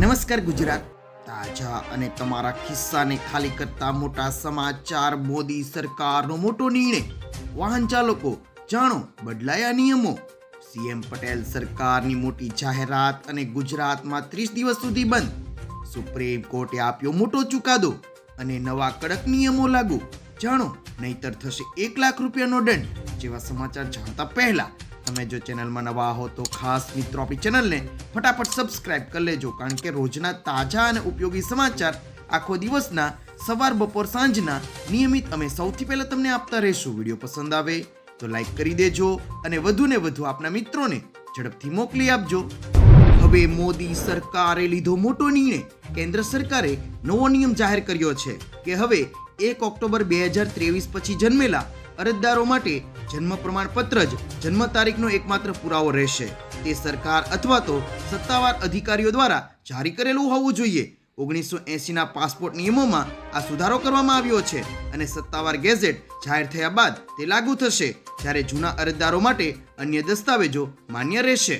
નમસ્કાર ગુજરાત. તાજા અને તમારા ખિસ્સાને ખાલી કરતા મોટા સમાચાર, મોદી સરકારનો મોટો નિર્ણય, વાહન ચાલકો, જાણો, બદલાયા નિયમો. સીએમ પટેલ સરકારની મોટી જાહેરાત અને ગુજરાતમાં ત્રીસ દિવસ સુધી બંધ. સુપ્રીમ કોર્ટે આપ્યો મોટો ચુકાદો અને નવા કડક નિયમો લાગુ. જાણો, નહીતર થશે એક લાખ રૂપિયાનો દંડ, જેવા સમાચાર જાણતા પહેલા તમે જો ચેનલમાં નવા હો તો ખાસ મિત્રો આપણી ચેનલને ફટાફટ સબસ્ક્રાઇબ કરી લેજો, કારણ કે રોજના તાજા અને ઉપયોગી સમાચાર આખો દિવસના સવાર, બપોર, સાંજના નિયમિત અમે સૌથી પહેલાં તમને આપતા રહીશું. વીડિયો પસંદ આવે તો લાઈક કરી દેજો અને વધુને વધુ આપના મિત્રોને ઝડપથી મોકલી આપજો. હવે મોદી સરકારે લીધો મોટો નિર્ણય. કેન્દ્ર સરકારે નવો નિયમ જાહેર કર્યો છે કે હવે એક ઓક્ટોબર બે હજાર ત્રેવીસ પછી જન્મેલા અરજદારો માટે જન્મ પ્રમાણપત્ર જ જન્મ તારીખનો એકમાત્ર પુરાવો રહેશે. તે સરકાર અથવા તો સત્તાવાર અધિકારીઓ દ્વારા જારી કરેલું હોવું જોઈએ. ઓગણીસો એંસીના પાસપોર્ટ નિયમોમાં આ સુધારો કરવામાં આવ્યો છે અને સત્તાવાર ગેઝેટ જાહેર થયા બાદ તે લાગુ થશે, જ્યારે જૂના અરજદારો માટે અન્ય દસ્તાવેજો માન્ય રહેશે.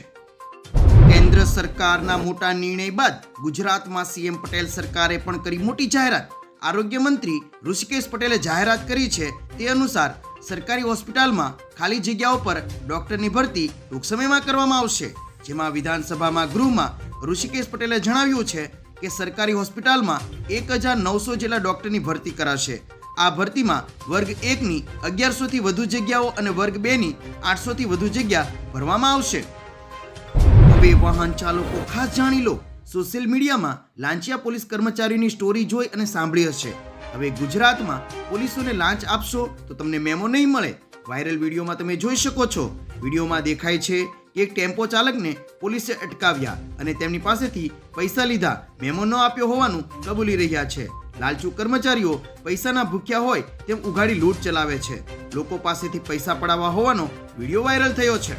કેન્દ્ર સરકારના મોટા નિર્ણય બાદ ગુજરાતમાં સીએમ પટેલ સરકારે પણ કરી મોટી જાહેરાત. આરોગ્ય મંત્રી ઋષિકેશ પટેલે જાહેરાત કરી છે તે અનુસાર સરકારી હોસ્પિટલમાં ખાલી જગ્યાઓ પર ડોક્ટરની ભરતી ટૂંક સમયમાં કરવામાં આવશે. જેમાં વિધાનસભામાં ગૃહમાં ઋષિકેશ પટેલે જણાવ્યું છે કે સરકારી હોસ્પિટલમાં એક હજાર નવસો જેટલા ડોક્ટરની ભરતી કરાશે. આ ભરતીમાં વર્ગ એકની અગિયારસોથી વધુ જગ્યાઓ અને વર્ગ બેની આઠસોથી વધુ જગ્યા ભરવામાં આવશે. હવે વાહન ચાલકો ખાસ જાણી લો. સોશિયલ મીડિયામાં લાંચિયા પોલીસ કર્મચારીની સ્ટોરી જોઈ અને સાંભળી હશે. હવે ગુજરાતમાં પોલીસોને લાંચ આપશો તો તમને મેમો નહીં મળે. વાયરલ વિડીયોમાં તમે જોઈ શકો છો. વિડીયોમાં દેખાય છે કે એક ટેમ્પો ચાલકને પોલીસે અટકાવ્યા અને તેમની પાસેથી પૈસા લીધા. મેમો ન આપ્યો હોવાનું કબૂલી રહ્યા છે. લાલચુ કર્મચારીઓ પૈસાના ભૂખ્યા હોય તેમ ઉઘાડી લૂંટ ચલાવે છે. લોકો પાસેથી પૈસા પડાવવા હોવાનો વીડિયો વાયરલ થયો છે.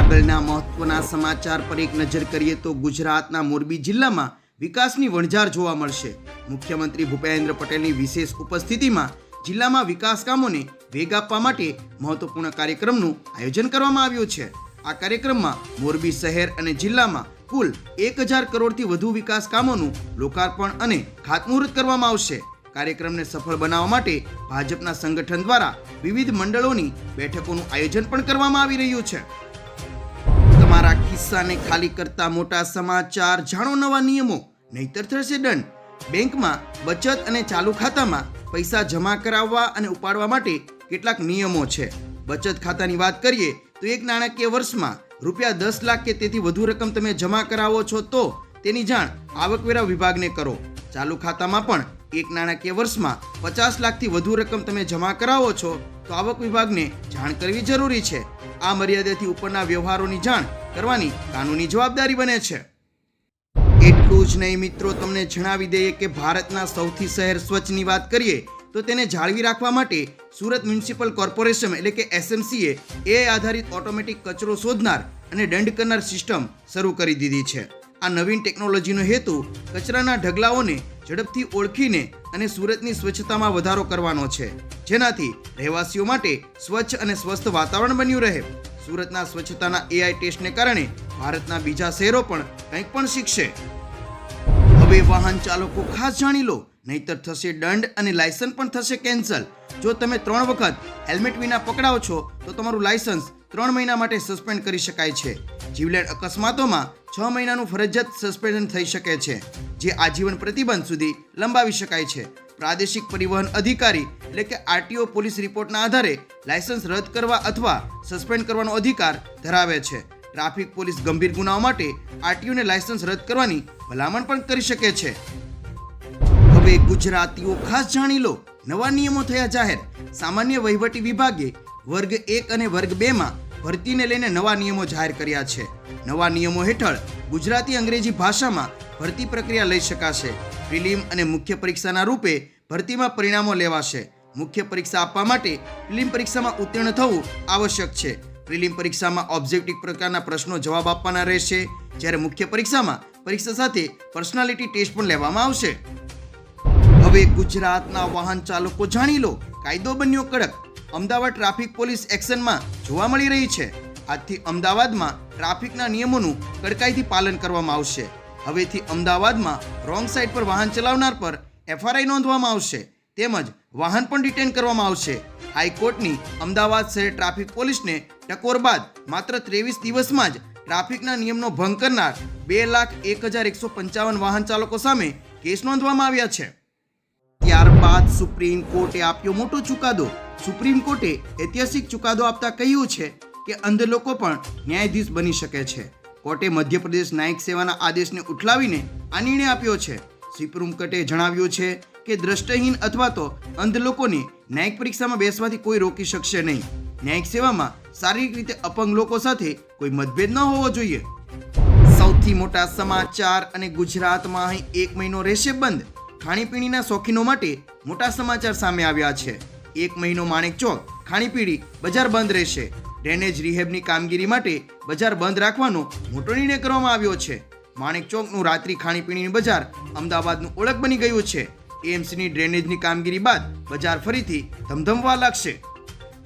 આગળના મહત્વના સમાચાર પર એક નજર કરીએ તો ગુજરાતના મોરબી જિલ્લામાં વિકાસની વણઝાર જોવા મળશે. મુખ્યમંત્રી ભૂપેન્દ્ર પટેલની વિશેષ ઉપસ્થિતિમાં જિલ્લામાં વિકાસ કામોને વેગ આપવા માટે મહત્વપૂર્ણ કાર્યક્રમનું આયોજન કરવામાં આવ્યું છે. આ કાર્યક્રમમાં મોરબી શહેર અને જિલ્લામાં કુલ એક હજાર કરોડથી વધુ વિકાસ કામોનું લોકાર્પણ અને ખાતમુહૂર્ત કરવામાં આવશે. કાર્યક્રમને સફળ બનાવવા માટે ભાજપના સંગઠન દ્વારા વિવિધ મંડળોની બેઠકોનું આયોજન પણ કરવામાં આવી રહ્યું છે. તમારા ખિસ્સાને ખાલી કરતા મોટા સમાચાર, જાણો નવા નિયમો, નહીતર થશે દંડ. બેંકમાં બચત અને ચાલુ ખાતામાં પૈસા જમા કરાવવા અને ઉપાડવા માટે કેટલાક નિયમો છે. બચત ખાતાની વાત કરીએ તો એક નાણાકીય વર્ષમાં રૂપિયા દસ લાખ કે તેથી વધુ રકમ તમે જમા કરાવો છો તો તેની જાણ આવકવેરા વિભાગને કરો. ચાલુ ખાતામાં પણ એક નાણાકીય વર્ષમાં પચાસ લાખથી વધુ રકમ તમે જમા કરાવો છો તો આવક વિભાગને જાણ કરવી જરૂરી છે. આ મર્યાદાથી ઉપરના વ્યવહારોની જાણ કરવાની કાનૂની જવાબદારી બને છે. એટલું જ નહીં મિત્રો, તમને જણાવી દઈએ કે ભારતના સૌથી શહેર સ્વચ્છની વાત કરીએ, તો તેને જાળવી રાખવા માટે સુરત મ્યુનિસિપલ કોર્પોરેશન એટલે કે એસએમસીએ એ આધારિત ઓટોમેટિક કચરો શોધનાર અને દંડ કરનાર સિસ્ટમ શરૂ કરી દીધી છે. આ નવીન ટેકનોલોજીનો હેતુ કચરાના ઢગલાઓને ઝડપથી ઓળખીને અને સુરતની સ્વચ્છતામાં વધારો કરવાનો છે. જેનાથી રહેવાસીઓ માટે સ્વચ્છ અને સ્વસ્થ વાતાવરણ બન્યું રહે. સુરતના સ્વચ્છતાના એઆઈ ટેસ્ટને કારણે ભારતના બીજા શહેરો પણ કંઈક પણ શીખશે. હવે વાહન ચાલકો ખાસ જાણી લો. નહીતર થશે દંડ અને લાયસન્સ પણ થશે કેન્સલ. જો તમે ત્રણ વખત હેલ્મેટ વિના પકડાવ છો, તો તમારું લાયસન્સ ત્રણ મહિના માટે સસ્પેન્ડ કરી શકાય છે. જીવલેણ અકસ્માતોમાં છ મહિનાનું ફરજિયાત સસ્પેન્શન થઈ શકે છે, જે આજીવન પ્રતિબંધ સુધી લંબાવી શકાય છે. પ્રાદેશિક પરિવહન અધિકારી, એટલે કે આરટીઓ પોલીસ રિપોર્ટના આધારે લાયસન્સ રદ કરવા અથવા સસ્પેન્ડ કરવાનો અધિકાર ધરાવે છે. ટ્રાફિક પોલીસ ગંભીર ગુનાઓ માટે આરટીઓને લાયસન્સ રદ કરવાની ભલામણ પણ કરી શકે છે. હવે ગુજરાતીઓ ખાસ જાણી લો. નવા નિયમો થયા જાહેર. સામાન્ય વહીવટી વિભાગે વર્ગ એક અને વર્ગ બેમાં ભરતીને લઈને નવા નિયમો જાહેર કર્યા છે. નવા નિયમો હેઠળ ગુજરાતી અંગ્રેજી ભાષામાં ભરતી પ્રક્રિયા લઈ શકાશે. પ્રિલિમ અને મુખ્ય પરીક્ષાના રૂપે ભરતીમાં પરિણામો લેવાશે. મુખ્ય પરીક્ષા આપવા માટે પ્રિલિમ પરીક્ષામાં ઉત્તીર્ણ થવું આવશ્યક છે. પ્રિલિમ પરીક્ષામાં ઓબ્જેક્ટિવ પ્રકારના પ્રશ્નો જવાબ આપવાના રહેશે. જ્યારે મુખ્ય પરીક્ષામાં પરીક્ષા સાથે પર્સનાલિટી ટેસ્ટ પણ લેવામાં આવશે. હવે ગુજરાતના વાહન ચાલકો જાણી લો, કાયદો બન્યો કડક. અમદાવાદ ટ્રાફિક પોલીસ એક્શનમાં જોવા મળી રહી છે. આજથી અમદાવાદમાં ટ્રાફિકના નિયમોનું કડકાઈથી પાલન કરવામાં આવશે. હવેથી અમદાવાદમાં રોંગ સાઈડ પર વાહન ચલાવનાર પર એફઆરઆઈ નોંધવામાં આવશે. તેમજ વાહન પણ ડિટેન કરવામાં આવશે. હાઈકોર્ટની અમદાવાદ શહેર ટ્રાફિક પોલીસને ટકોર બાદ માત્ર ત્રેવીસ દિવસમાં જ ટ્રાફિકના નિયમનો ભંગ કરનાર બે લાખ એક હજાર એકસો પંચાવન વાહન ચાલકો સામે કેસ નોંધવામાં આવ્યા છે. ત્યારબાદ સુપ્રીમ કોર્ટે આપ્યો મોટો ચુકાદો. સુપ્રીમ કોર્ટે ઐતિહાસિક ચુકાદો આપતા કહ્યું છે કે અંધ લોકો પણ ન્યાયાધીશ બની શકે છે. કોર્ટે મધ્યપ્રદેશ ન્યાયિક સેવાના આદેશને ઉઠલાવીને આ નિર્ણય આપ્યો છે. સુપ્રીમ કોર્ટે જણાવ્યું છે કે દ્રષ્ટિહીન અથવા તો અંધ લોકોને ન્યાયિક પરીક્ષામાં બેસવાથી કોઈ રોકી શકશે નહીં. ન્યાયિક સેવામાં શારીરિક રીતે અપંગ લોકો સાથે કોઈ મતભેદ ન હોવો જોઈએ. સૌથી મોટા સમાચાર અને ગુજરાતમાં અહીં એક મહિનો રહેશે બંધ. ખાણીપીણીના શોખીનો માટે મોટા સમાચાર સામે આવ્યા છે. એક મહિનો માણેક ચોક, ખાણીપીણી બજાર બંધ રહેશે. ડ્રેનેજ રિહેબની કામગીરી માટે બજાર બંધ રાખવાનો મોટો નિર્ણય કરવામાં આવ્યો છે. માણેક ચોકનું રાત્રિ ખાણીપીણીનું બજાર અમદાવાદનું ઓળખ બની ગયું છે. એએમસીની ડ્રેનેજની કામગીરી બાદ બજાર ફરીથી ધમધમવા લાગશે.